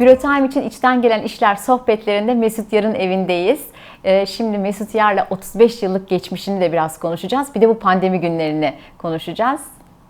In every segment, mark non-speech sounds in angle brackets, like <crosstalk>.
Bürotime için içten gelen işler sohbetlerinde Mesut Yar'ın evindeyiz. Ee, Şimdi Mesut Yar'la 35 yıllık geçmişini de biraz konuşacağız. Bir de bu pandemi günlerini konuşacağız.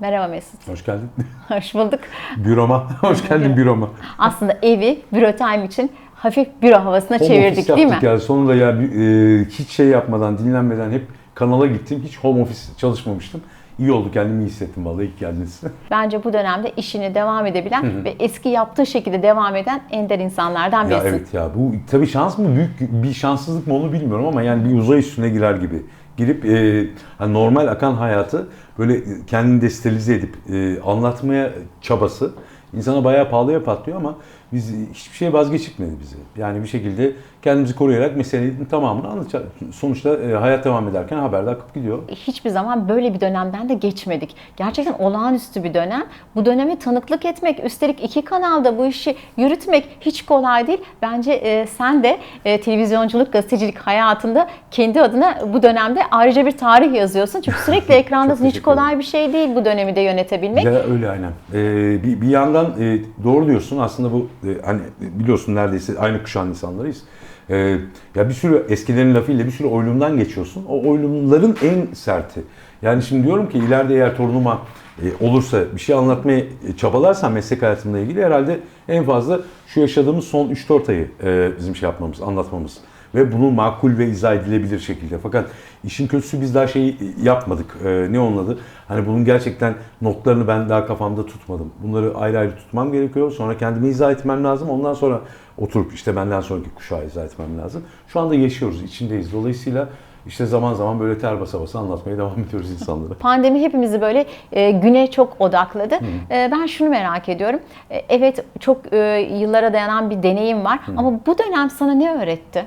Merhaba Mesut. Hoş geldin. <laughs> Hoş bulduk. Büroma. <laughs> Hoş geldin büroma. Aslında evi Bürotime için hafif büro havasına Home çevirdik değil mi? Ya. Sonunda ya e, hiç şey yapmadan, dinlenmeden hep kanala gittim. Hiç home office çalışmamıştım. İyi oldu, kendimi iyi hissettim vallahi ilk geldiniz. <laughs> Bence bu dönemde işine devam edebilen ve eski yaptığı şekilde devam eden ender insanlardan ya birisin. evet ya bu tabii şans mı büyük bir şanssızlık mı onu bilmiyorum ama yani bir uzay üstüne girer gibi. Girip e, hani normal akan hayatı böyle kendini destabilize edip e, anlatmaya çabası insana bayağı pahalıya patlıyor ama biz hiçbir şey vazgeçirtmedi bizi. Yani bir şekilde kendimizi koruyarak meselenin tamamını anlatacağız. Sonuçta e, hayat devam ederken haber de akıp gidiyor. hiçbir zaman böyle bir dönemden de geçmedik. Gerçekten olağanüstü bir dönem. Bu döneme tanıklık etmek, üstelik iki kanalda bu işi yürütmek hiç kolay değil. Bence e, sen de e, televizyonculuk, gazetecilik hayatında kendi adına bu dönemde ayrıca bir tarih yazıyorsun. Çünkü sürekli <laughs> ekrandasın. hiç kolay bir şey değil bu dönemi de yönetebilmek. Ya öyle aynen. Ee, bir, bir yandan e, doğru diyorsun aslında bu e, hani biliyorsun neredeyse aynı kuşağın insanlarıyız. Ee, ya bir sürü eskilerin lafıyla bir sürü oylumdan geçiyorsun. O oylumların en serti. Yani şimdi diyorum ki ileride eğer torunuma e, olursa bir şey anlatmaya e, çabalarsam meslek hayatımla ilgili herhalde en fazla şu yaşadığımız son 3-4 ayı e, bizim şey yapmamız, anlatmamız ve bunu makul ve izah edilebilir şekilde. Fakat işin kötüsü biz daha şeyi yapmadık. Ee, ne onun adı? Hani bunun gerçekten notlarını ben daha kafamda tutmadım. Bunları ayrı ayrı tutmam gerekiyor. Sonra kendime izah etmem lazım. Ondan sonra oturup işte benden sonraki kuşağa izah etmem lazım. Şu anda yaşıyoruz, içindeyiz. Dolayısıyla işte zaman zaman böyle ter basa basa anlatmaya <laughs> devam ediyoruz insanlara. Pandemi hepimizi böyle e, güne çok odakladı. E, ben şunu merak ediyorum. E, evet çok e, yıllara dayanan bir deneyim var ama bu dönem sana ne öğretti?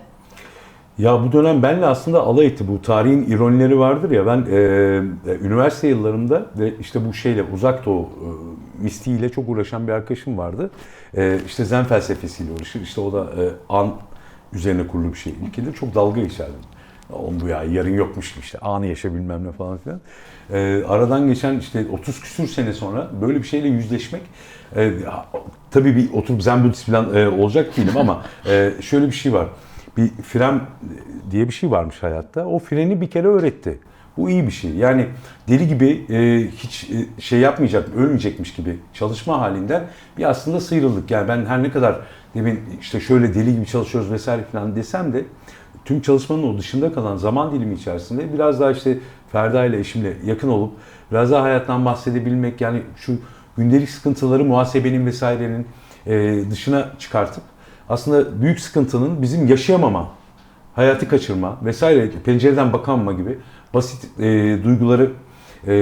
Ya bu dönem benle aslında alay etti. Bu tarihin ironileri vardır ya. Ben e, üniversite yıllarımda ve işte bu şeyle uzak doğu e, mistiğiyle çok uğraşan bir arkadaşım vardı. E, işte zen felsefesiyle uğraşır. İşte o da e, an üzerine kurulu bir şey. İlkinde çok dalga geçerdim. Oğlum bu ya yarın yokmuş işte anı yaşa ne falan filan. E, aradan geçen işte 30 küsür sene sonra böyle bir şeyle yüzleşmek e, tabii bir oturup zen budist falan e, olacak değilim ama e, şöyle bir şey var bir fren diye bir şey varmış hayatta. O freni bir kere öğretti. Bu iyi bir şey. Yani deli gibi e, hiç e, şey yapmayacak, ölmeyecekmiş gibi çalışma halinden bir aslında sıyrıldık. Yani ben her ne kadar demin işte şöyle deli gibi çalışıyoruz vesaire falan desem de tüm çalışmanın o dışında kalan zaman dilimi içerisinde biraz daha işte Ferda ile eşimle yakın olup biraz daha hayattan bahsedebilmek yani şu gündelik sıkıntıları muhasebenin vesairenin e, dışına çıkartıp aslında büyük sıkıntının bizim yaşayamama, hayatı kaçırma vesaire pencereden bakanma gibi basit e, duyguları e,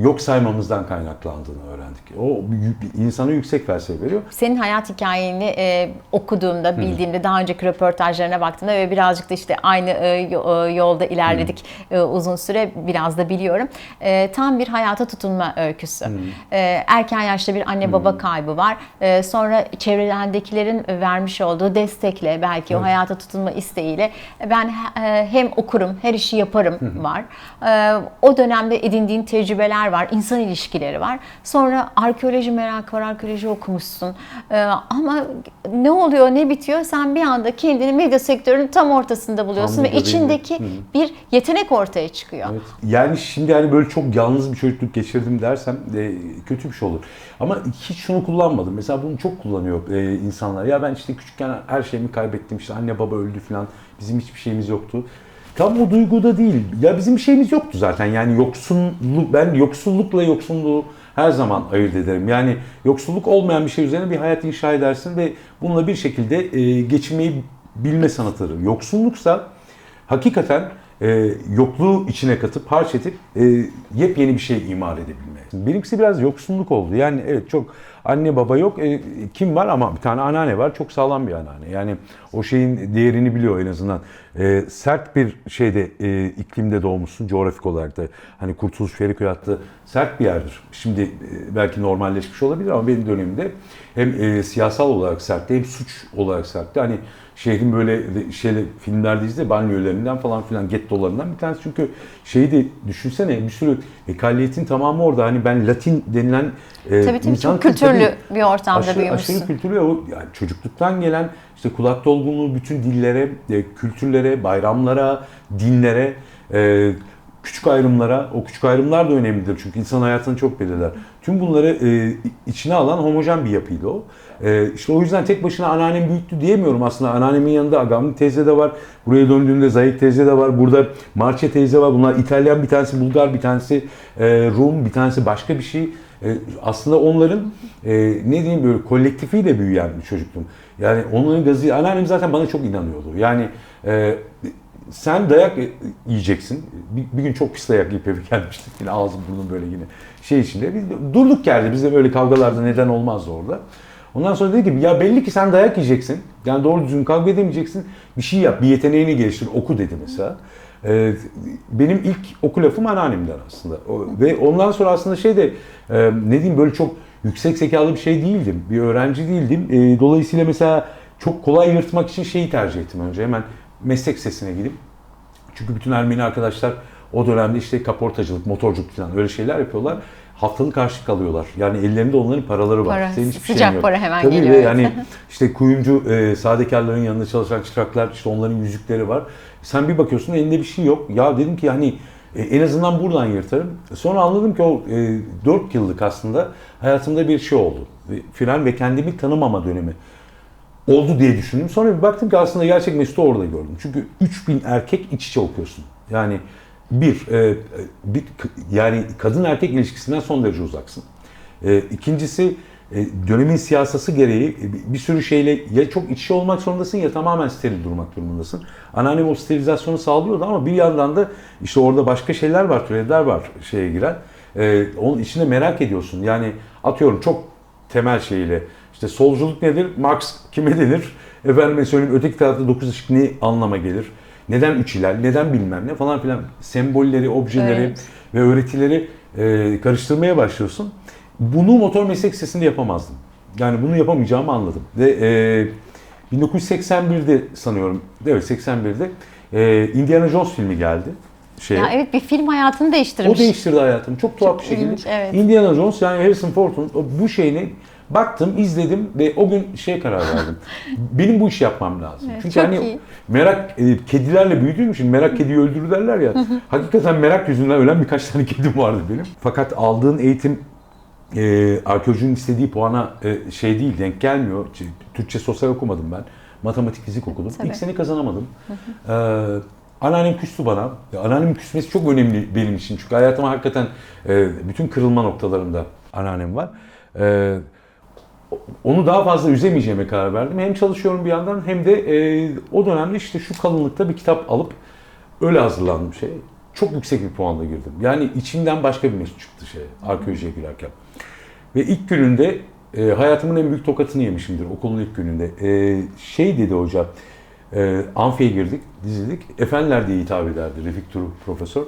yok saymamızdan kaynaklandığını öğrendik. O insana yüksek felsefe veriyor. Senin hayat hikayeni e, okuduğumda, bildiğimde, daha önceki röportajlarına baktığımda ve birazcık da işte aynı e, e, yolda ilerledik e, uzun süre biraz da biliyorum. E, tam bir hayata tutunma öyküsü. E, erken yaşta bir anne baba kaybı var. E, sonra çevrelendekilerin vermiş olduğu destekle belki o hayata tutunma isteğiyle ben e, hem okurum, her işi yaparım var. E, o dönemde edindiğin tecrübeler var, insan ilişkileri var. Sonra arkeoloji merakı var, arkeoloji okumuşsun. Ee, ama ne oluyor, ne bitiyor? Sen bir anda kendini medya sektörünün tam ortasında buluyorsun Tam ve içindeki bir yetenek ortaya çıkıyor. Evet. Yani şimdi hani böyle çok yalnız bir çocukluk geçirdim dersem e, kötü bir şey olur. Ama hiç şunu kullanmadım. Mesela bunu çok kullanıyor e, insanlar. Ya ben işte küçükken her şeyimi kaybettim. İşte anne baba öldü falan. Bizim hiçbir şeyimiz yoktu. Tam o duyguda değil. Ya bizim bir şeyimiz yoktu zaten. Yani yoksulluk, ben yoksullukla yoksunluğu her zaman ayırt ederim. Yani yoksulluk olmayan bir şey üzerine bir hayat inşa edersin ve bununla bir şekilde e, geçinmeyi bilme sanatları. Yoksulluksa hakikaten e, yokluğu içine katıp harç e, yepyeni bir şey imar edebilme. Benimkisi biraz yoksunluk oldu. Yani evet çok anne baba yok. E, kim var ama bir tane anneanne var. Çok sağlam bir anneanne. Yani o şeyin değerini biliyor en azından. E, sert bir şeyde e, iklimde doğmuşsun coğrafik olarak da. Hani Kurtuluş Feriköy hattı sert bir yerdir. Şimdi e, belki normalleşmiş olabilir ama benim dönemimde hem e, siyasal olarak sertti hem suç olarak sertti. Hani şehrin böyle şeyle filmlerde izle banliyölerinden falan filan gettolarından bir tanesi. Çünkü şeyi de düşünsene bir sürü ekaliyetin tamamı orada. Hani ben Latin denilen e, Tabii tabii insan çok kültürlü bir ortamda aşırı, büyümüşsün. aşırı kültürlü ve o yani çocukluktan gelen işte kulak dolgunluğu bütün dillere, e, kültürlere, bayramlara, dinlere, e, küçük ayrımlara, o küçük ayrımlar da önemlidir çünkü insan hayatını çok belirler. Tüm bunları e, içine alan homojen bir yapıydı o. E, işte o yüzden tek başına anneannem büyüttü diyemiyorum aslında. Anneannemin yanında Agamli teyze de var. Buraya döndüğümde Zahit teyze de var. Burada Marçe teyze var. Bunlar İtalyan bir tanesi, Bulgar bir tanesi, e, Rum bir tanesi başka bir şey. E, aslında onların e, ne diyeyim böyle kolektifiyle büyüyen bir çocuktum. Yani onların gazı, anneannem zaten bana çok inanıyordu. Yani e, sen dayak yiyeceksin. Bir, bir gün çok pis dayak yiyip eve gelmiştik. Yine ağzım burnum böyle yine şey içinde. Biz durduk yerde. Bizde böyle kavgalarda neden olmazdı orada. Ondan sonra dedi ki ya belli ki sen dayak yiyeceksin. Yani doğru düzgün kavga edemeyeceksin. Bir şey yap, bir yeteneğini geliştir, oku dedi mesela. Ee, benim ilk oku lafım anneannemden aslında. O, ve ondan sonra aslında şey de e, ne diyeyim böyle çok yüksek zekalı bir şey değildim. Bir öğrenci değildim. E, dolayısıyla mesela çok kolay yırtmak için şeyi tercih ettim önce. Hemen meslek sesine gidip. Çünkü bütün Ermeni arkadaşlar o dönemde işte kaportacılık, motorculuk falan öyle şeyler yapıyorlar. Haftalık karşılık alıyorlar. Yani ellerinde onların paraları var. Para, Senin hiçbir sıcak şeyin yok. para hemen Tabii geliyor, yani <laughs> işte kuyumcu, e, sadekarların yanında çalışan çıraklar, işte onların yüzükleri var. Sen bir bakıyorsun elinde bir şey yok. Ya dedim ki hani e, en azından buradan yırtarım. Sonra anladım ki o e, 4 yıllık aslında hayatımda bir şey oldu. E, ve kendimi tanımama dönemi oldu diye düşündüm. Sonra bir baktım ki aslında gerçek Mesut'u orada gördüm. Çünkü 3000 erkek iç içe okuyorsun. Yani bir, e, bir yani kadın erkek ilişkisinden son derece uzaksın. E, ikincisi e, dönemin siyasası gereği e, bir sürü şeyle ya çok iç içe olmak zorundasın ya tamamen steril durmak durumundasın. Anneannem o sterilizasyonu sağlıyordu ama bir yandan da işte orada başka şeyler var, türevler var şeye giren. E, onun içinde merak ediyorsun. Yani atıyorum çok temel şeyiyle işte solculuk nedir? Marx kime denir? Efendime söyleyeyim öteki tarafta dokuz ışık ne anlama gelir? Neden üç hilal? Neden bilmem ne falan filan sembolleri, objeleri Evet. ve öğretileri e, karıştırmaya başlıyorsun. Bunu motor meslek lisesinde yapamazdım. Yani bunu yapamayacağımı anladım. Ve e, 1981'de sanıyorum, evet 81'de e, Indiana Jones filmi geldi. Şeye. Ya evet bir film hayatını O değiştirmiş. değiştirdi hayatım. Çok tuhaf bir şekilde. ilginç, evet. Indiana Jones yani Harrison Ford'un o- bu şeyini baktım, izledim ve o gün şey karar verdim. <laughs> Benim bu işi yapmam lazım. Evet, Çünkü hani iyi. merak e, kedilerle büyüdüğüm için merak kediyi öldürür derler ya. hakikaten merak yüzünden ölen birkaç tane kedim vardı benim. Fakat aldığın eğitim e, arkeolojinin istediği puana e, şey değil, denk gelmiyor. Türkçe sosyal okumadım ben. Matematik, fizik okudum. Tabii. İlk sene kazanamadım. Ee, anneannem küstü bana. Anneannemin küsmesi çok önemli benim için. Çünkü hayatıma hakikaten e, bütün kırılma noktalarında anneannem var. Ee, onu daha fazla üzemeyeceğime karar verdim. Hem çalışıyorum bir yandan hem de e, o dönemde işte şu kalınlıkta bir kitap alıp öyle hazırlandım şey. Çok yüksek bir puanla girdim. Yani içimden başka bir mesut çıktı şey arkeolojiye girerken. Ve ilk gününde e, hayatımın en büyük tokatını yemişimdir okulun ilk gününde. E, şey dedi hoca, e, amfiye girdik, dizildik. Efendiler diye hitap ederdi Refik Turu profesör.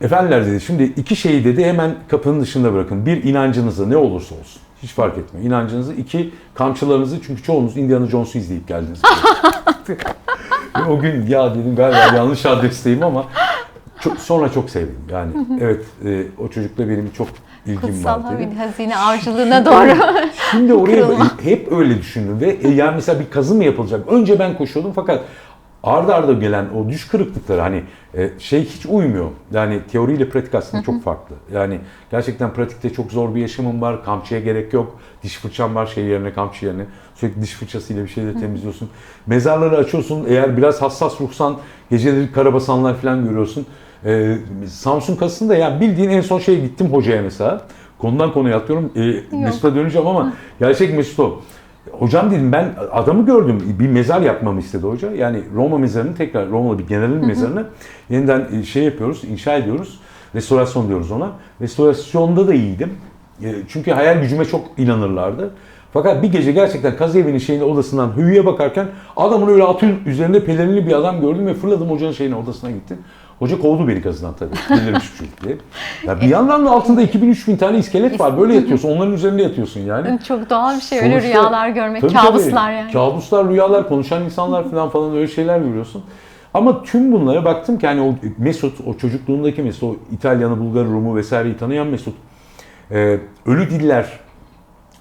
Efendiler dedi şimdi iki şeyi dedi hemen kapının dışında bırakın. Bir inancınızı ne olursa olsun. Hiç fark etmiyor. İnancınızı. iki kamçılarınızı çünkü çoğunuz Indiana Jones'u izleyip geldiniz. <laughs> O gün ya dedim galiba yanlış adresteyim ama çok, sonra çok sevdim. Yani evet e, o çocukla benim çok ilgim Kutsal var dedim. Havi- hazine avcılığına doğru. Şimdi oraya hep öyle düşündüm ve e, yani mesela bir kazı mı yapılacak? Önce ben koşuyordum fakat arda arda gelen o düş kırıklıkları hani e, şey hiç uymuyor. Yani teoriyle pratik aslında çok farklı. Yani gerçekten pratikte çok zor bir yaşamım var. Kamçıya gerek yok. Diş fırçam var şey yerine kamçı yerine. Sürekli diş fırçasıyla bir şeyleri temizliyorsun. Mezarları açıyorsun. Eğer biraz hassas ruhsan geceleri karabasanlar falan görüyorsun. E, Samsun kasında yani bildiğin en son şey gittim hocaya mesela. Konudan konuya atlıyorum. E, Mesut'a döneceğim ama gerçek Mesut o. Hocam dedim ben adamı gördüm. Bir mezar yapmamı istedi hoca. Yani Roma mezarını tekrar Romalı bir generalin mezarını yeniden e, şey yapıyoruz, inşa ediyoruz. Restorasyon diyoruz ona. Restorasyonda da iyiydim. E, Çünkü hayal gücüme çok inanırlardı. Fakat bir gece gerçekten kazı evinin şeyine odasından hüyüye bakarken adamın öyle atın üzerinde pelerinli bir adam gördüm ve fırladım hocanın şeyine odasına gittim. Hoca kovdu beni kazıdan tabii. Delirmiş çocuk diye. Ya bir yandan da altında 2000-3000 tane iskelet var. Böyle yatıyorsun. Onların üzerinde yatıyorsun yani. Çok doğal bir şey öyle Sonuçta- rüyalar görmek, Tabii, kabuslar tabii. yani. Kabuslar, rüyalar, konuşan insanlar falan falan öyle şeyler görüyorsun. Ama tüm bunlara baktım ki hani o Mesut, o çocukluğundaki Mesut, o İtalyanı, Bulgarı, Rum'u vesaireyi tanıyan Mesut, e, ölü diller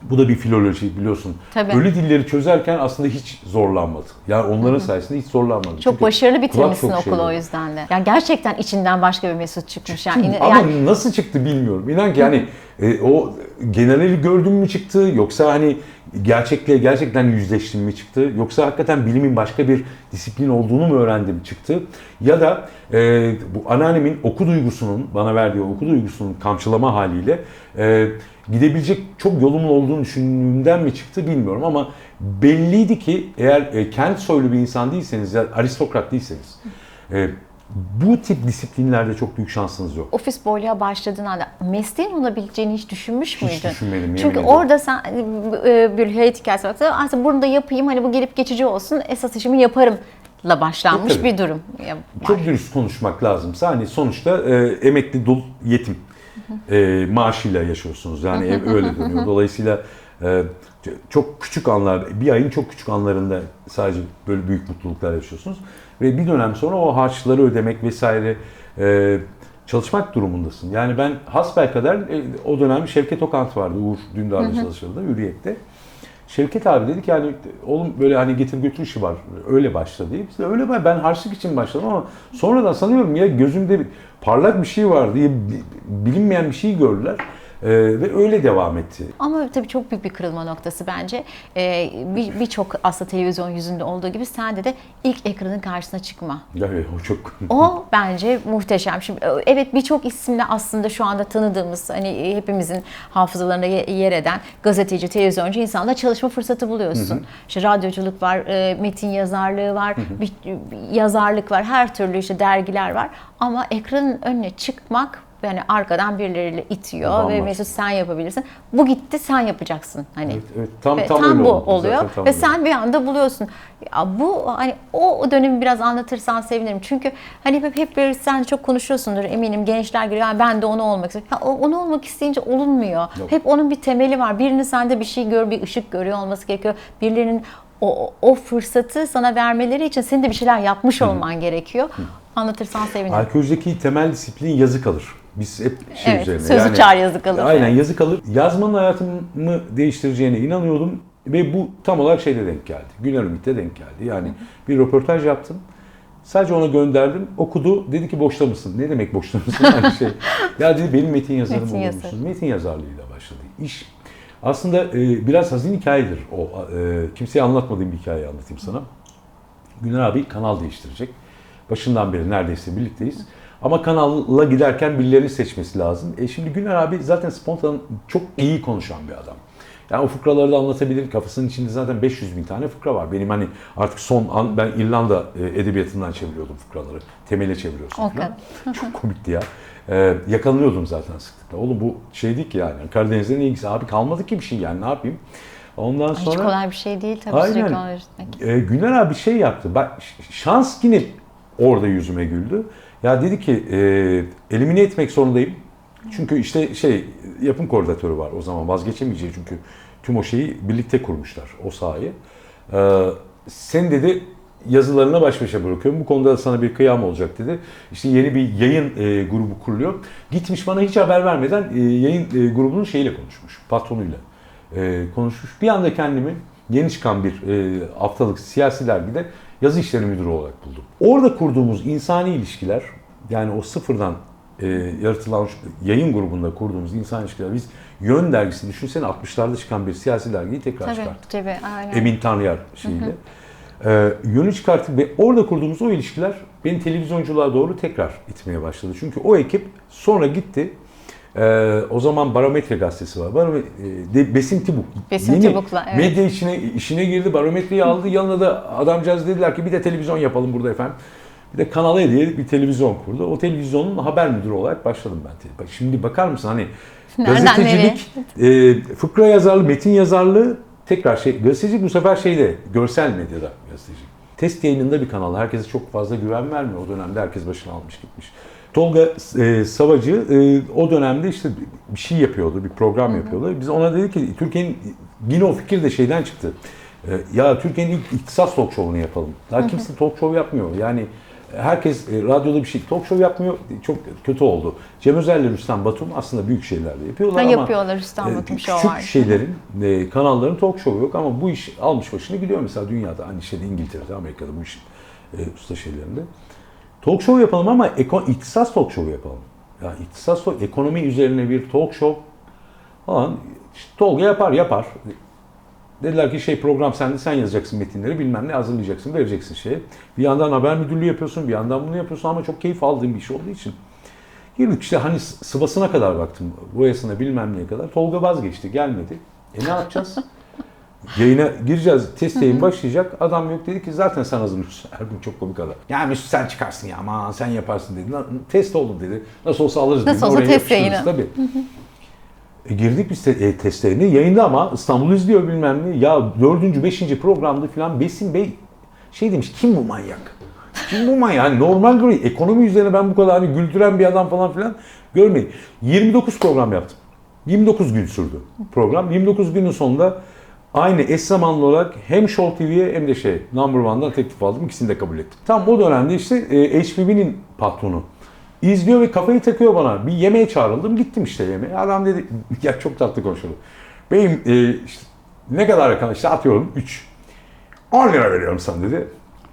Bu da bir filoloji biliyorsun. Tabii. Ölü dilleri çözerken aslında hiç zorlanmadı. Yani onların sayesinde hiç zorlanmadı. Çok Çünkü başarılı bitirmişsin okulu şeydi. o yüzden de. Yani gerçekten içinden başka bir Mesut çıkmış. Yani, İna- Ama yani nasıl çıktı bilmiyorum. İnan ki yani e, o generali gördüm mü çıktı yoksa hani gerçekle gerçekten yüzleştim mi çıktı? Yoksa hakikaten bilimin başka bir disiplin olduğunu mu öğrendim çıktı? Ya da e, bu anneannemin oku duygusunun bana verdiği oku duygusunun kamçılama haliyle e, gidebilecek çok yolumun olduğunu düşündüğümden mi çıktı bilmiyorum ama belliydi ki eğer e, kent soylu bir insan değilseniz ya aristokrat değilseniz e, bu tip disiplinlerde çok büyük şansınız yok. ofis boyluğa başladığın anda mesleğin olabileceğini hiç düşünmüş müydün? düşünmedim, yemin Çünkü ederim. orada sen e, bir hayat hikayesi baktığında aslında bunu da yapayım hani bu gelip geçici olsun esas işimi yaparım la başlanmış E, bir durum. Var. Çok dürüst konuşmak lazımsa hani sonuçta e, emekli dul yetim e, maaşıyla yaşıyorsunuz. Yani ev öyle <laughs> dönüyor. Dolayısıyla e, çok küçük anlar, bir ayın çok küçük anlarında sadece böyle büyük mutluluklar yaşıyorsunuz. Ve bir dönem sonra o harçları ödemek vesaire e, çalışmak durumundasın. Yani ben hasbelkader e, o dönem Şevket Okant vardı. Uğur Dündar'la çalışırdı Hürriyet'te. Şevket abi dedi ki yani oğlum böyle hani getir götür işi var. Öyle başladı. Biz de öyle ben, ben harçlık için başladım ama sonradan sanıyorum ya gözümde bir- parlak bir şey var diye bi- bilinmeyen bir şey gördüler. Ee, ve öyle devam etti. Ama tabii çok büyük bir kırılma noktası bence. Ee, bir- Birçok aslında televizyon yüzünde olduğu gibi sende de ilk ekranın karşısına çıkma. Yani o çok O bence muhteşem. Şimdi evet birçok isimle aslında şu anda tanıdığımız hani hepimizin hafızalarında ye- yer eden gazeteci, televizyoncu insanla çalışma fırsatı buluyorsun. İşte radyoculuk var, e, metin yazarlığı var, bir, bir yazarlık var, her türlü işte dergiler var. Ama ekranın önüne çıkmak yani arkadan birileriyle itiyor ve Bambaşka. Mesut sen yapabilirsin. Bu gitti sen yapacaksın. Hani Evet, evet. Tam- Ve tam öyle bu oldu zaten, oluyor tam ve öyle. sen bir anda buluyorsun. Ya bu hani o dönemi biraz anlatırsan sevinirim. Çünkü hani hep hep böyle sen çok konuşuyorsundur eminim gençler geliyor "Ya ben de onu olmak istiyorum. Ya o- onu olmak isteyince olunmuyor. Yok. Hep onun bir temeli var. Birinin sende bir şey gör, bir ışık görüyor olması gerekiyor. Birilerinin o, o fırsatı sana vermeleri için senin de bir şeyler yapmış olman gerekiyor. Anlatırsan sevinirim. Arkeolojideki temel disiplin yazı kalır. Biz hep şey Evet, üzerine. sözü çağır, yazı kalır. Aynen yazı kalır. Yazmanın hayatımı değiştireceğine inanıyordum ve bu tam olarak şeyde denk geldi. Güner Ümit'te denk geldi. Yani bir röportaj yaptım. Sadece ona gönderdim. Okudu. Dedi ki boşta mısın? Ne demek boşta mısın? Aynı <laughs> şey. Ya dedi benim metin yazarım Metin yazarı. musun? Metin yazarlığıyla başladı. İş aslında e, biraz hazin hikayedir o. E, kimseye anlatmadığım bir hikayeyi anlatayım sana. Güner abi kanal değiştirecek. Başından beri neredeyse birlikteyiz. Ama kanalla giderken birilerini seçmesi lazım. E şimdi Güner abi zaten spontan çok iyi konuşan bir adam. Yani o fıkraları da anlatabilir. Kafasının içinde zaten 500 bin tane fıkra var. Benim hani artık son an ben İrlanda e, edebiyatından çeviriyordum fıkraları. Temele çeviriyorsun O falan. <laughs> Çok komikti ya. E, yakalanıyordum zaten sıklıkla. Oğlum bu şey değil ki yani. Karadeniz'de ne ilgisi? Abi kalmadı ki bir şey yani ne yapayım? Ondan Hiç sonra... kolay bir şey değil tabii Aynen. sürekli onu üretmek. E, Güner abi şey yaptı. Bak şans yine orada yüzüme güldü. Ya dedi ki e, elimine etmek zorundayım. Çünkü işte şey yapım koordinatörü var o zaman vazgeçemeyeceği çünkü tüm o şeyi birlikte kurmuşlar o sahayı. E, sen dedi yazılarına baş başa bırakıyorum. Bu konuda da sana bir kıyam olacak dedi. İşte yeni bir yayın e, grubu kuruluyor. Gitmiş bana hiç haber vermeden e, yayın e, grubunun şeyiyle konuşmuş. Patronuyla e, konuşmuş. Bir anda kendimi yeni çıkan bir e, haftalık siyasi dergide yazı işleri müdürü olarak buldum. Orada kurduğumuz insani ilişkiler yani o sıfırdan e, yaratılan yayın grubunda kurduğumuz insan ilişkiler biz Yön dergisi düşünsene 60'larda çıkan bir siyasi dergiyi tekrar Tabii çıkarttık. tabii aynen. Emin Tanrıyar şeyiyle. Ee, yönü çıkarttık ve orada kurduğumuz o ilişkiler beni televizyonculuğa doğru tekrar itmeye başladı. Çünkü o ekip sonra gitti. Ee, o zaman Barometre gazetesi var. Barometre, de, Besim Tibuk. Besim Yeni Tibuk'la, evet. Medya içine, işine girdi. Barometreyi aldı. Yanına da adamcağız dediler ki bir de televizyon yapalım burada efendim. Bir de Kanal E diye bir televizyon kurdu. O televizyonun haber müdürü olarak başladım ben. Şimdi bakar mısın hani <laughs> Nereden gazetecilik, e, fıkra yazarlığı, metin yazarlığı tekrar şey gazetecilik bu sefer şeyde görsel medyada gazetecilik. Test yayınında bir kanal. Herkese çok fazla güven vermiyor. O dönemde herkes başına almış gitmiş. Tolga e, Savacı e, o dönemde işte bir şey yapıyordu, bir program yapıyordu. Biz ona dedik ki Türkiye'nin yine o fikir de şeyden çıktı. E, ya Türkiye'nin ilk iktisas talk show'unu yapalım. Daha kimse talk show yapmıyor. Yani herkes e, radyoda bir şey talk show yapmıyor. Çok kötü oldu. Cem Özel ile Rüstem Batum aslında büyük şeyler de yapıyorlar Ha, ama yapıyorlar Rüstem e, Batum küçük Show var. şeylerin, e, kanalların talk show yok ama bu iş almış başını gidiyor mesela dünyada. Aynı şeyde İngiltere'de, Amerika'da bu işin e, usta şeylerinde. Talk show yapalım ama eko, ihtisas talk show yapalım. Ya ihtisas talk- ekonomi üzerine bir talk show falan işte Tolga yapar yapar. Dediler ki şey program sende sen yazacaksın metinleri bilmem ne hazırlayacaksın vereceksin şeye. Bir yandan haber müdürlüğü yapıyorsun bir yandan bunu yapıyorsun ama çok keyif aldığım bir iş olduğu için. Girdik işte hani sıvasına kadar baktım boyasına bilmem neye kadar. Tolga vazgeçti gelmedi. E ne yapacağız? <laughs> Yayına gireceğiz. Test yayın başlayacak. Adam yok dedi ki zaten sen hazırlıyorsun. <laughs> Ergun çok komik adam. Ya Mesut sen çıkarsın ya aman sen yaparsın dedi. "Lan, Test oldu dedi. Nasıl olsa alırız dedi. Nasıl olsa Oraya test yapıştırırız." yayını. Tabii. E, girdik biz te- e, testlerine. Yayında ama İstanbul izliyor bilmem ne. Ya dördüncü, beşinci programda falan Besim Bey şey demiş kim bu manyak? Kim bu manyak? Yani normal görüyor. Ekonomi üzerine ben bu kadar hani güldüren bir adam falan filan görmedim. 29 program yaptım. 29 gün sürdü program. 29 günün sonunda aynı eş zamanlı olarak hem Show TV'ye hem de şey Number One'dan teklif aldım. İkisini de kabul ettim. Tam o dönemde işte e, HBB'nin patronu izliyor ve kafayı takıyor bana. Bir yemeğe çağrıldım. Gittim işte yemeğe. Adam dedi <laughs> ya çok tatlı konuşuyordu. Beyim e, işte, ne kadar rakam işte atıyorum 3. 10 lira veriyorum sana dedi.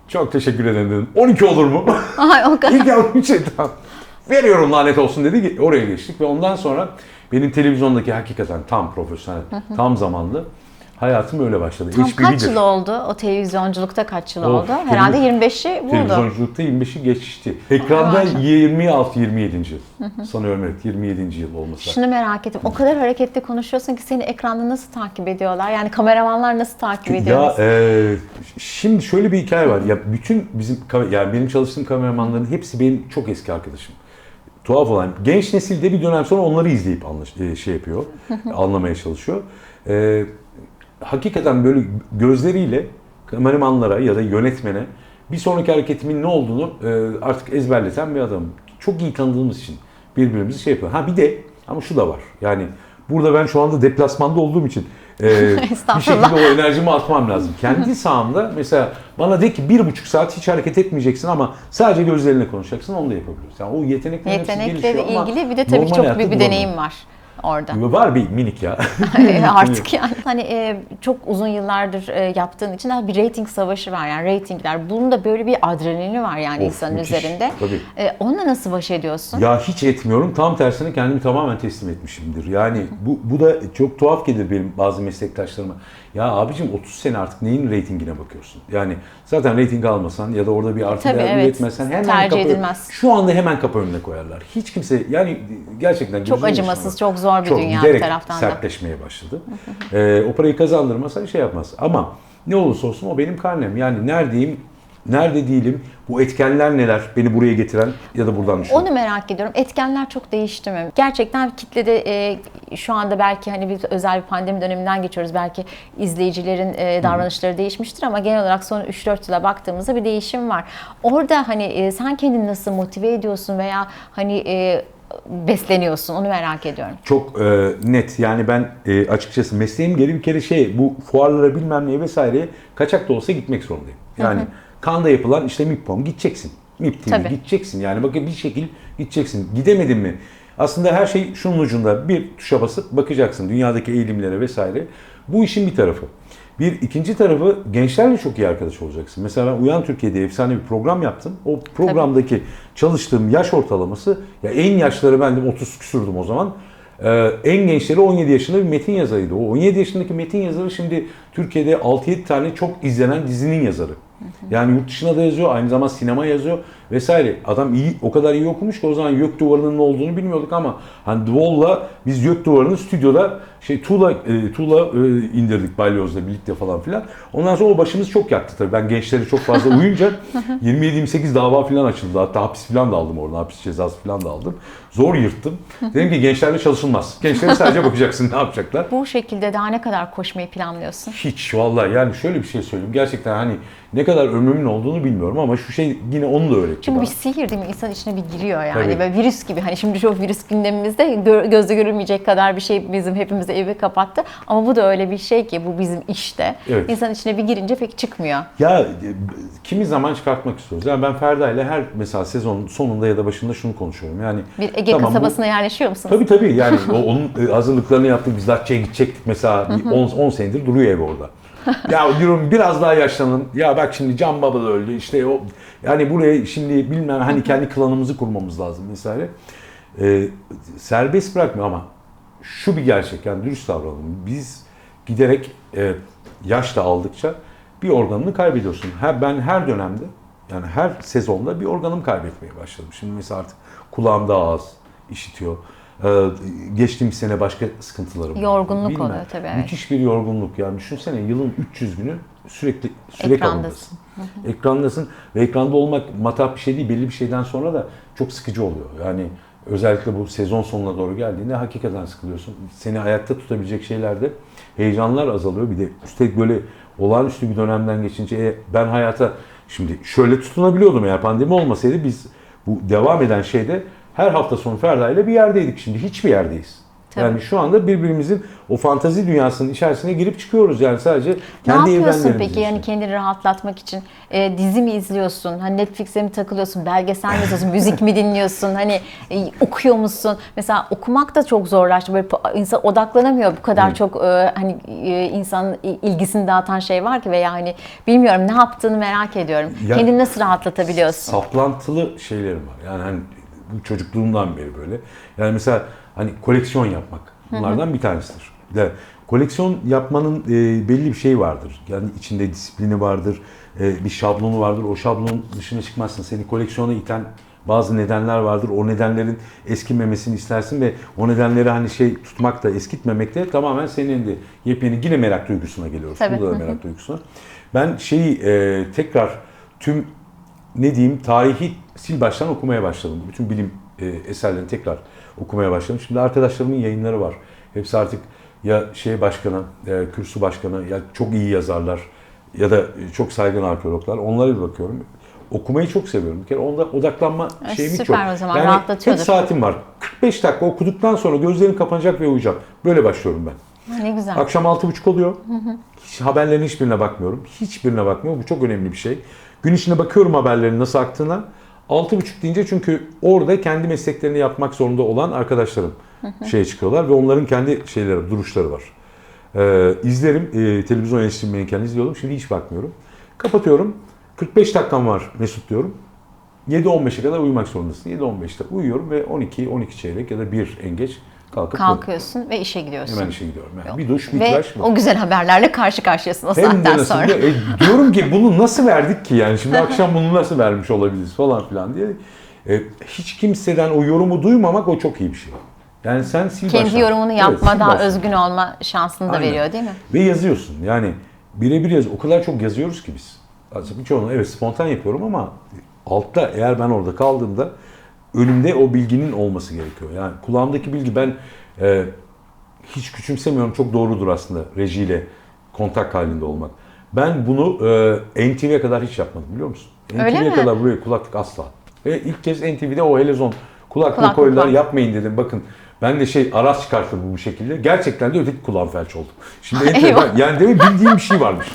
Çok teşekkür ederim dedim. 12 olur mu? <laughs> Ay, o kadar. <laughs> İlk yavrum şey tamam. Veriyorum lanet olsun dedi. Oraya geçtik ve ondan sonra benim televizyondaki hakikaten tam profesyonel, tam zamanlı hayatım öyle başladı. Tam kaç HBB'dir. yıl oldu o televizyonculukta kaç yıl Of, oldu? Herhalde 25'i buldu. Televizyonculukta 25'i geçti. Ekranda maşallah. 26 27. yıl. Sanıyorum evet 27. yıl olması. Şunu merak ettim. O kadar hareketli konuşuyorsun ki seni ekranda nasıl takip ediyorlar? Yani kameramanlar nasıl takip ediyor? Ya e, şimdi şöyle bir hikaye var. Ya bütün bizim yani benim çalıştığım kameramanların hepsi benim çok eski arkadaşım. Tuhaf olan genç nesilde bir dönem sonra onları izleyip anlaş, e, şey yapıyor, anlamaya çalışıyor. E, hakikaten böyle gözleriyle kameramanlara ya da yönetmene bir sonraki hareketimin ne olduğunu e, artık ezberleten bir adam. Çok iyi tanıdığımız için birbirimizi şey yapıyor. Ha bir de ama şu da var. Yani burada ben şu anda deplasmanda olduğum için e, <laughs> bir şekilde o enerjimi atmam lazım. Kendi <laughs> sahamda mesela bana de ki bir buçuk saat hiç hareket etmeyeceksin ama sadece gözlerinle konuşacaksın onu da yapabiliriz. Yani o yetenekler hepsi Yetenekle gelişiyor ama ilgili bir de tabii çok büyük bir deneyim var orada. Var bir minik ya. <laughs> <laughs> Artık yani hani e, çok uzun yıllardır e, yaptığın için bir rating savaşı var yani ratingler. Bunun da böyle bir adrenalini var yani Of, insanın müthiş. üzerinde. Tabii. E, onunla nasıl baş ediyorsun? Ya hiç etmiyorum. Tam tersine kendimi tamamen teslim etmişimdir. Yani bu, bu da çok tuhaf gelir benim bazı meslektaşlarıma. Ya abicim 30 sene artık neyin reytingine bakıyorsun? Yani zaten reyting almasan ya da orada bir artı değer evet. üretmesen hemen Tercih kapı, edilmez. Şu anda hemen kapı önüne koyarlar. Hiç kimse yani gerçekten Çok acımasız, çok zor bir Çok dünya bir taraftan da. sertleşmeye başladı. <laughs> Ee, o parayı kazandırmasa şey yapmaz. Ama ne olursa olsun o benim karnem. Yani neredeyim, nerede değilim, bu etkenler neler beni buraya getiren ya da buradan düşüren. Onu merak ediyorum. Etkenler çok değişti mi? Gerçekten kitlede e, şu anda belki hani bir özel bir pandemi döneminden geçiyoruz. Belki izleyicilerin e, davranışları değişmiştir ama genel olarak son 3-4 yıla baktığımızda bir değişim var. Orada hani e, sen kendini nasıl motive ediyorsun veya hani e, besleniyorsun onu merak ediyorum. Çok e, net yani ben e, açıkçası mesleğim geri bir kere şey bu fuarlara bilmem neye vesaireye kaçak da olsa gitmek zorundayım. Yani Kanda yapılan işte MIPPOM gideceksin. MIP TV Tabii. gideceksin yani bakın bir şekil gideceksin. Gidemedin mi? Aslında her şey şunun ucunda bir tuşa basıp bakacaksın dünyadaki eğilimlere vesaire. Bu işin bir tarafı. Bir ikinci tarafı gençlerle çok iyi arkadaş olacaksın. Mesela ben Uyan Türkiye'de efsane bir program yaptım. O programdaki çalıştığım yaş ortalaması ya en yaşları bendim 30 küsürdüm o zaman. Ee, en gençleri 17 yaşında bir metin yazarıydı. O 17 yaşındaki metin yazarı şimdi Türkiye'de 6-7 tane çok izlenen dizinin yazarı. Yani yurt dışına da yazıyor, aynı zamanda sinema yazıyor vesaire. Adam iyi, o kadar iyi okumuş ki o zaman Yok Duvarı'nın ne olduğunu bilmiyorduk ama hani Wall'la biz Yok Duvarı'nı stüdyoda şey tuğla e, tuğla e, indirdik balyozla birlikte falan filan. Ondan sonra o başımız çok yaktı tabii. Ben gençleri çok fazla uyuyunca 27-28 <laughs> dava falan açıldı. Hatta hapis falan da aldım orada. Hapis cezası falan da aldım. Zor yırttım. Dedim ki gençlerle çalışılmaz. Gençlere sadece bakacaksın ne yapacaklar. Bu şekilde daha ne kadar koşmayı planlıyorsun? Hiç vallahi yani şöyle bir şey söyleyeyim. Gerçekten hani ne kadar ömrümün olduğunu bilmiyorum ama şu şey yine onu da öğretti Çünkü bana. bir sihir değil mi? İnsan içine bir giriyor yani. Tabii. Böyle virüs gibi. Hani şimdi çok virüs gündemimizde gö- gözle görülmeyecek kadar bir şey bizim hepimizi evi kapattı. Ama bu da öyle bir şey ki bu bizim işte. Evet. İnsan içine bir girince pek çıkmıyor. Ya e, kimi zaman çıkartmak istiyoruz. Yani ben Ferda ile her mesela sezonun sonunda ya da başında şunu konuşuyorum. Yani Bir Ege tamam bu- kasabasına yerleşiyor musunuz? Tabii tabii yani <laughs> o, onun e, hazırlıklarını yaptık. Biz Datça'ya gidecektik mesela 10 senedir duruyor ev orada. <laughs> ya diyorum biraz daha yaşlanın. Ya bak şimdi Can Baba da öldü. İşte o yani buraya şimdi bilmem hani kendi klanımızı kurmamız lazım vesaire. Ee, serbest bırakmıyor ama şu bir gerçek yani dürüst davranalım. Biz giderek e, yaş da aldıkça bir organını kaybediyorsun. Her, ben her dönemde yani her sezonda bir organımı kaybetmeye başladım. Şimdi mesela artık kulağım daha az işitiyor. Ee, geçtiğimiz sene başka sıkıntılarım vardı. Yorgunluk Bilmem. oluyor tabii, evet. Müthiş bir yorgunluk yani düşünsene yılın 300 günü sürekli sürekli Ekrandasın. Ekrandasın ve ekranda olmak matah bir şey değil. Belli bir şeyden sonra da çok sıkıcı oluyor. Yani özellikle bu sezon sonuna doğru geldiğinde hakikaten sıkılıyorsun. Seni ayakta tutabilecek şeylerde heyecanlar azalıyor. Bir de üstelik böyle olağanüstü bir dönemden geçince e, ben hayata şimdi şöyle tutunabiliyordum eğer pandemi olmasaydı biz bu devam eden şeyde her hafta sonu Ferda ile bir yerdeydik. Şimdi hiçbir yerdeyiz. Tabii. Yani şu anda birbirimizin o fantazi dünyasının içerisine girip çıkıyoruz yani sadece Ne kendi yapıyorsun evrenlerimiz peki yani kendini rahatlatmak için? E, dizi mi izliyorsun? Hani Netflix'e mi takılıyorsun? Belgesel mi izliyorsun? <laughs> Müzik mi dinliyorsun? Hani e, okuyor musun? Mesela okumak da çok zorlaştı. Böyle insan odaklanamıyor. Bu kadar Hı. çok e, hani e, insanın il- ilgisini dağıtan şey var ki veya hani bilmiyorum ne yaptığını merak ediyorum. Ya- Kendini nasıl rahatlatabiliyorsun? saplantılı şeylerim var. Yani hani bu çocukluğumdan beri böyle. Yani mesela hani koleksiyon yapmak bunlardan bir tanesidir. De, koleksiyon yapmanın e, belli bir şey vardır. Yani içinde disiplini vardır, e, bir şablonu vardır. O şablonun dışına çıkmazsın. Seni koleksiyona iten bazı nedenler vardır. O nedenlerin eskimemesini istersin ve o nedenleri hani şey tutmak da eskitmemek de tamamen senin elinde. Yepyeni yine merak duygusuna geliyoruz. Tabii. Burada da merak duygusuna. Ben şeyi e, tekrar tüm ne diyeyim tarihi sil baştan okumaya başladım. Bütün bilim e, eserlerini tekrar okumaya başladım. Şimdi arkadaşlarımın yayınları var. Hepsi artık ya şey başkanı, e, kürsü başkanı ya çok iyi yazarlar ya da çok saygın arkeologlar. Onlara bir bakıyorum. Okumayı çok seviyorum. Bir kere onda odaklanma E, şeyim hiç yok. süper o zaman, yani rahatlatıyordur. tek saatim var. 45 dakika okuduktan sonra gözlerim kapanacak ve uyuyacağım. Böyle başlıyorum ben. Ne güzel. Akşam 6.30 oluyor. Hiç haberlerin hiçbirine bakmıyorum. Hiçbirine bakmıyorum. Bu çok önemli bir şey. Gün içinde bakıyorum haberlerin nasıl aktığına. 6.30 deyince çünkü orada kendi mesleklerini yapmak zorunda olan arkadaşlarım şeye çıkıyorlar ve onların kendi şeyleri, duruşları var. Ee, izlerim. Ee, televizyon eleştirmenken izliyordum. Şimdi hiç bakmıyorum. Kapatıyorum. 45 dakikam var Mesut diyorum. 7-15'e kadar uyumak zorundasın. 7-15'te uyuyorum ve 12, 12 çeyrek ya da 1 en geç kalkıp Kalkıyorsun ve işe gidiyorsun. hemen işe gidiyorum. Yani bir duş, bir Ve tıraş mı? o güzel haberlerle karşı karşıyasın o Hem saatten sonra. e, <laughs> diyorum ki bunu nasıl verdik ki yani şimdi akşam bunu nasıl vermiş olabiliriz falan filan diye. E, hiç kimseden o yorumu duymamak o çok iyi bir şey. Yani sen sil Kendi baştan. yorumunu Evet, yapma, sil daha baştan. özgün olma şansını da Aynen. veriyor değil mi? Ve yazıyorsun yani birebir yaz. O kadar çok yazıyoruz ki biz. Aslında birçoğunu evet spontan yapıyorum ama altta eğer ben orada kaldığımda önümde o bilginin olması gerekiyor. Yani kulağımdaki bilgi ben e, hiç küçümsemiyorum. Çok doğrudur aslında rejiyle kontak halinde olmak. Ben bunu e, NTV'ye kadar hiç yapmadım biliyor musun? NTV'ye kadar buraya kulaklık asla. Ve ilk kez NTV'de o helezon kulaklığı Kulaklık koydular var. yapmayın dedim. Bakın ben de şey araç çıkarttım bu şekilde. Gerçekten de öteki kulağım felç oldu. Şimdi enteresan. yani demek bildiğim bir şey varmış.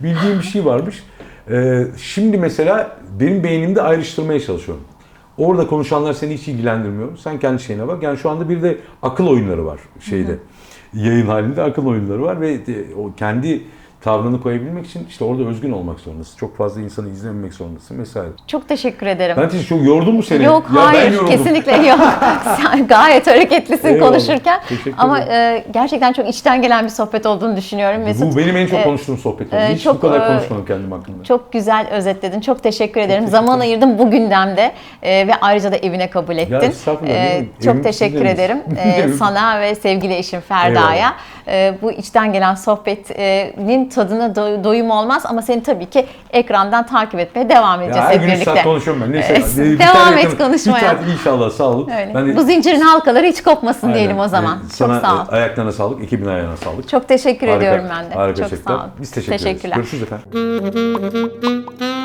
Bildiğim bir şey varmış. Ee, şimdi mesela benim beynimde ayrıştırmaya çalışıyorum. Orada konuşanlar seni hiç ilgilendirmiyor. Sen kendi şeyine bak. Yani şu anda bir de akıl oyunları var şeyde. Yayın halinde akıl oyunları var ve o kendi tavrını koyabilmek için işte orada özgün olmak zorundasın. Çok fazla insanı izlememek zorundasın vesaire. Çok teşekkür ederim. Ben de çok yordum mu seni? Yok Ya ben hayır yoruldum. kesinlikle yok. <laughs> Sen gayet hareketlisin Eyvallah, konuşurken. teşekkür Ama e, gerçekten çok içten gelen bir sohbet olduğunu düşünüyorum Mesut. Bu benim en çok e, konuştuğum sohbet oldu. e, Hiç çok, bu kadar e, konuşmadım kendim hakkında. Çok güzel özetledin. Çok teşekkür ederim. teşekkür Zaman ayırdım bu gündemde e, ve ayrıca da evine kabul ettin. estağfurullah, E, çok evim teşekkür ederim e, <laughs> sana ve sevgili eşim Ferda'ya. E, bu içten gelen sohbetin tadına do- doyum olmaz ama seni tabii ki ekrandan takip etmeye devam edeceğiz Ya her hep gün birlikte. saat konuşuyorum ben. Neyse. Bir- bir devam et konuşmaya. Bir inşallah sağ olun. Öyle. Ben de- Bu zincirin halkaları hiç kopmasın Aynen. diyelim o zaman. Ee, Sana Çok sağ ol. e, ayaklarına sağlık, ekibin ayağına sağlık. Çok teşekkür Harika, ediyorum ben de. Harika Çok gerçekten. sağ ol. Biz teşekkür ederiz. Teşekkürler. Görüşürüz efendim.